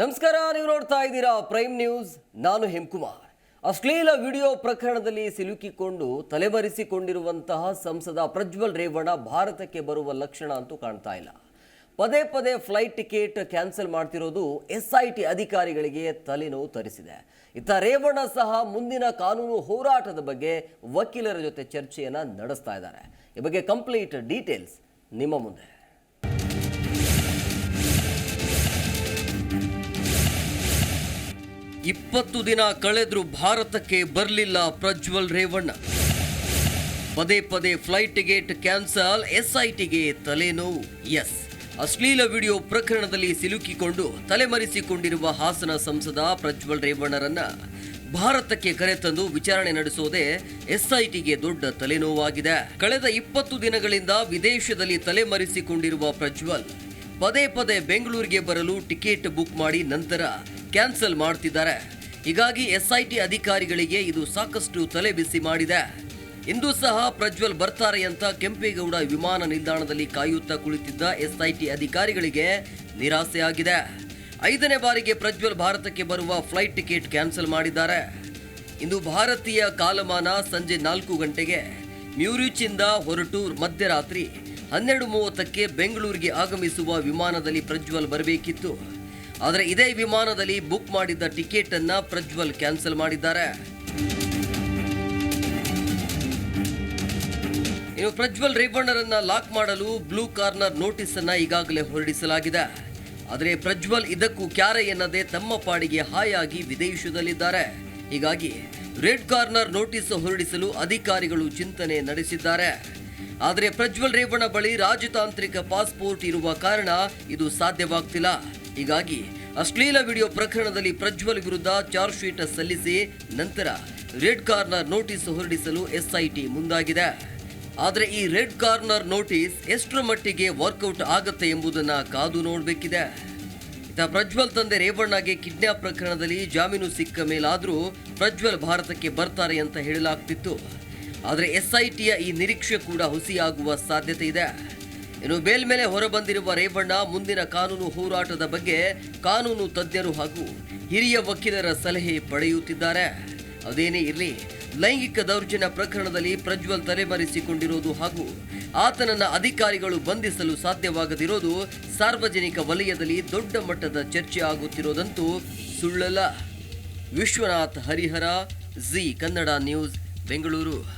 ನಮಸ್ಕಾರ, ನೀವು ನೋಡ್ತಾ ಇದ್ದೀರಾ ಪ್ರೈಮ್ ನ್ಯೂಸ್. ನಾನು ಹೇಮ್ಕುಮಾರ್. ಅಶ್ಲೀಲ ವಿಡಿಯೋ ಪ್ರಕರಣದಲ್ಲಿ ಸಿಲುಕಿಕೊಂಡು ತಲೆಮರೆಸಿಕೊಂಡಿರುವಂತಹ ಸಂಸದ ಪ್ರಜ್ವಲ್ ರೇವಣ್ಣ ಭಾರತಕ್ಕೆ ಬರುವ ಲಕ್ಷಣ ಅಂತೂ ಕಾಣ್ತಾ ಇಲ್ಲ. ಪದೇ ಪದೇ ಫ್ಲೈಟ್ ಟಿಕೆಟ್ ಕ್ಯಾನ್ಸಲ್ ಮಾಡ್ತಿರೋದು ಎಸ್ ಐ ಟಿ ಅಧಿಕಾರಿಗಳಿಗೆ ತಲೆನೋವು ತರಿಸಿದೆ. ಇತ್ತ ರೇವಣ್ಣ ಸಹ ಮುಂದಿನ ಕಾನೂನು ಹೋರಾಟದ ಬಗ್ಗೆ ವಕೀಲರ ಜೊತೆ ಚರ್ಚೆಯನ್ನ ನಡೆಸ್ತಾ ಇದ್ದಾರೆ. ಈ ಬಗ್ಗೆ ಕಂಪ್ಲೀಟ್ ಡೀಟೇಲ್ಸ್ ನಿಮ್ಮ ಮುಂದೆ. ಇಪ್ಪತ್ತು ದಿನ ಕಳೆದರೂ ಭಾರತಕ್ಕೆ ಬರಲಿಲ್ಲ ಪ್ರಜ್ವಲ್ ರೇವಣ್ಣ. ಪದೇ ಪದೇ ಫ್ಲೈಟ್ ಟಿಕೆಟ್ ಕ್ಯಾನ್ಸಲ್, ಎಸ್ಐಟಿಗೆ ತಲೆನೋವು. ಎಸ್. ಅಶ್ಲೀಲ ವಿಡಿಯೋ ಪ್ರಕರಣದಲ್ಲಿ ಸಿಲುಕಿಕೊಂಡು ತಲೆಮರೆಸಿಕೊಂಡಿರುವ ಹಾಸನ ಸಂಸದ ಪ್ರಜ್ವಲ್ ರೇವಣ್ಣರನ್ನ ಭಾರತಕ್ಕೆ ಕರೆತಂದು ವಿಚಾರಣೆ ನಡೆಸೋದೇ ಎಸ್ಐಟಿಗೆ ದೊಡ್ಡ ತಲೆನೋವಾಗಿದೆ. ಕಳೆದ ಇಪ್ಪತ್ತು ದಿನಗಳಿಂದ ವಿದೇಶದಲ್ಲಿ ತಲೆಮರೆಸಿಕೊಂಡಿರುವ ಪ್ರಜ್ವಲ್ ಪದೇ ಪದೇ ಬೆಂಗಳೂರಿಗೆ ಬರಲು ಟಿಕೆಟ್ ಬುಕ್ ಮಾಡಿ ನಂತರ ಕ್ಯಾನ್ಸಲ್ ಮಾಡ್ತಿದ್ದಾರೆ. ಹೀಗಾಗಿ ಎಸ್ಐಟಿ ಅಧಿಕಾರಿಗಳಿಗೆ ಇದು ಸಾಕಷ್ಟು ತಲೆ ಬಿಸಿ ಮಾಡಿದೆ. ಇಂದು ಸಹ ಪ್ರಜ್ವಲ್ ಬರ್ತಾರೆ ಅಂತ ಕೆಂಪೇಗೌಡ ವಿಮಾನ ನಿಲ್ದಾಣದಲ್ಲಿ ಕಾಯುತ್ತಾ ಕುಳಿತಿದ್ದ ಎಸ್ಐಟಿ ಅಧಿಕಾರಿಗಳಿಗೆ ನಿರಾಸೆಯಾಗಿದೆ ಐದನೇ ಬಾರಿಗೆ ಪ್ರಜ್ವಲ್ ಭಾರತಕ್ಕೆ ಬರುವ ಫ್ಲೈಟ್ ಟಿಕೆಟ್ ಕ್ಯಾನ್ಸಲ್ ಮಾಡಿದ್ದಾರೆ. ಇಂದು ಭಾರತೀಯ ಕಾಲಮಾನ ಸಂಜೆ ನಾಲ್ಕು ಗಂಟೆಗೆ. ಮ್ಯೂರಿಚಿಂದ ಹೊರಟು ಮಧ್ಯರಾತ್ರಿ ಹನ್ನೆರಡು ಮೂವತ್ತಕ್ಕೆ ಬೆಂಗಳೂರಿಗೆ ಆಗಮಿಸುವ ವಿಮಾನದಲ್ಲಿ ಪ್ರಜ್ವಲ್ ಬರಬೇಕಿತ್ತು. ಆದರೆ ಇದೇ ವಿಮಾನದಲ್ಲಿ ಬುಕ್ ಮಾಡಿದ್ದ ಟಿಕೆಟ್ ಅನ್ನ ಪ್ರಜ್ವಲ್ ಕ್ಯಾನ್ಸಲ್ ಮಾಡಿದ್ದಾರೆ. ಇನ್ನು ಪ್ರಜ್ವಲ್ ರೇವಣ್ಣರನ್ನ ಲಾಕ್ ಮಾಡಲು ಬ್ಲೂ ಕಾರ್ನರ್ ನೋಟಿಸ್ ಅನ್ನ ಈಗಾಗಲೇ ಹೊರಡಿಸಲಾಗಿದೆ. ಆದರೆ ಪ್ರಜ್ವಲ್ ಇದಕ್ಕೂ ಕ್ಯಾರೆ ಎನ್ನದೆ ತಮ್ಮ ಪಾಡಿಗೆ ಹಾಯಾಗಿ ವಿದೇಶದಲ್ಲಿದ್ದಾರೆ. ಹೀಗಾಗಿ ರೆಡ್ ಕಾರ್ನರ್ ನೋಟಿಸ್ ಹೊರಡಿಸಲು ಅಧಿಕಾರಿಗಳು ಚಿಂತನೆ ನಡೆಸಿದ್ದಾರೆ. ಆದರೆ ಪ್ರಜ್ವಲ್ ರೇವಣ್ಣ ಬಳಿ ರಾಜತಾಂತ್ರಿಕ ಪಾಸ್ಪೋರ್ಟ್ ಇರುವ ಕಾರಣ ಇದು ಸಾಧ್ಯವಾಗ್ತಿಲ್ಲ. ಹೀಗಾಗಿ ಅಶ್ಲೀಲ ವಿಡಿಯೋ ಪ್ರಕರಣದಲ್ಲಿ ಪ್ರಜ್ವಲ್ ವಿರುದ್ಧ ಚಾರ್ಜ್ ಶೀಟ್ ಸಲ್ಲಿಸಿ ನಂತರ ರೆಡ್ ಕಾರ್ನರ್ ನೋಟಿಸ್ ಹೊರಡಿಸಲು ಎಸ್ಐಟಿ ಮುಂದಾಗಿದೆ. ಆದರೆ ಈ ರೆಡ್ ಕಾರ್ನರ್ ನೋಟಿಸ್ ಎಷ್ಟರ ಮಟ್ಟಿಗೆ ವರ್ಕೌಟ್ ಆಗುತ್ತೆ ಎಂಬುದನ್ನು ಕಾದು ನೋಡಬೇಕಿದೆ. ಇತ್ತ ಪ್ರಜ್ವಲ್ ತಂದೆ ರೇವಣ್ಣಗೆ ಕಿಡ್ನಾಪ್ ಪ್ರಕರಣದಲ್ಲಿ ಜಾಮೀನು ಸಿಕ್ಕ ಮೇಲಾದರೂ ಪ್ರಜ್ವಲ್ ಭಾರತಕ್ಕೆ ಬರ್ತಾರೆ ಅಂತ ಹೇಳಲಾಗ್ತಿತ್ತು. ಆದರೆ ಎಸ್ಐಟಿಯ ಈ ನಿರೀಕ್ಷೆ ಕೂಡ ಹುಸಿಯಾಗುವ ಸಾಧ್ಯತೆ ಇದೆ. ಇನ್ನು ಬೇಲ್ ಮೇಲೆ ಹೊರಬಂದಿರುವ ರೇವಣ್ಣ ಮುಂದಿನ ಕಾನೂನು ಹೋರಾಟದ ಬಗ್ಗೆ ಕಾನೂನು ತಜ್ಞರು ಹಾಗೂ ಹಿರಿಯ ವಕೀಲರ ಸಲಹೆ ಪಡೆಯುತ್ತಿದ್ದಾರೆ. ಅದೇನೇ ಇರಲಿ ಲೈಂಗಿಕ ದೌರ್ಜನ್ಯ ಪ್ರಕರಣದಲ್ಲಿ ಪ್ರಜ್ವಲ್ ತಲೆಮರೆಸಿಕೊಂಡಿರೋದು ಹಾಗೂ ಆತನನ್ನ ಅಧಿಕಾರಿಗಳು ಬಂಧಿಸಲು ಸಾಧ್ಯವಾಗದಿರೋದು ಸಾರ್ವಜನಿಕ ವಲಯದಲ್ಲಿ ದೊಡ್ಡ ಮಟ್ಟದ ಚರ್ಚೆ ಆಗುತ್ತಿರೋದಂತೂ ಸುಳ್ಳಲ್ಲ. Vishwanath Harihara, G Kannada news, Bengaluru.